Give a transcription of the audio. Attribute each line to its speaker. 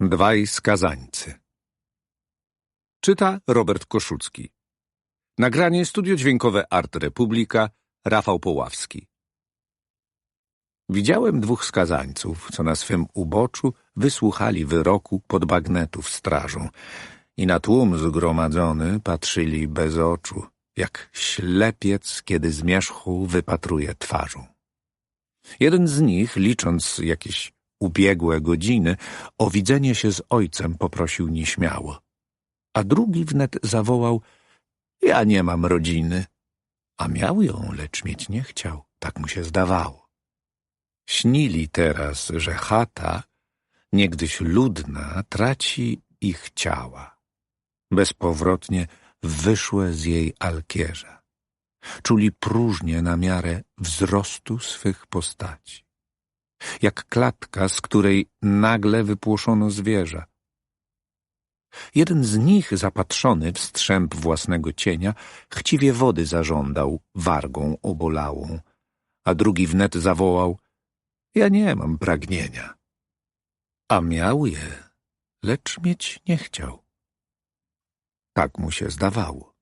Speaker 1: Dwaj skazańcy. Czyta Robert Koszucki. Nagranie studio dźwiękowe Art Republika Rafał Poławski. Widziałem dwóch skazańców, co na swym uboczu wysłuchali wyroku pod bagnetów strażą i na tłum zgromadzony patrzyli bez oczu, jak ślepiec, kiedy zmierzchu wypatruje twarzą. Jeden z nich, licząc jakieś ubiegłe godziny, o widzenie się z ojcem poprosił nieśmiało, a drugi wnet zawołał — ja nie mam rodziny. A miał ją, lecz mieć nie chciał, tak mu się zdawało. Śnili teraz, że chata, niegdyś ludna, traci ich ciała. Bezpowrotnie wyszłe z jej alkierza. Czuli próżnię na miarę wzrostu swych postaci. Jak klatka, z której nagle wypłoszono zwierza. Jeden z nich, zapatrzony w strzęp własnego cienia, chciwie wody zażądał, wargą obolałą, a drugi wnet zawołał — ja nie mam pragnienia. A miał je, lecz mieć nie chciał. Tak mu się zdawało.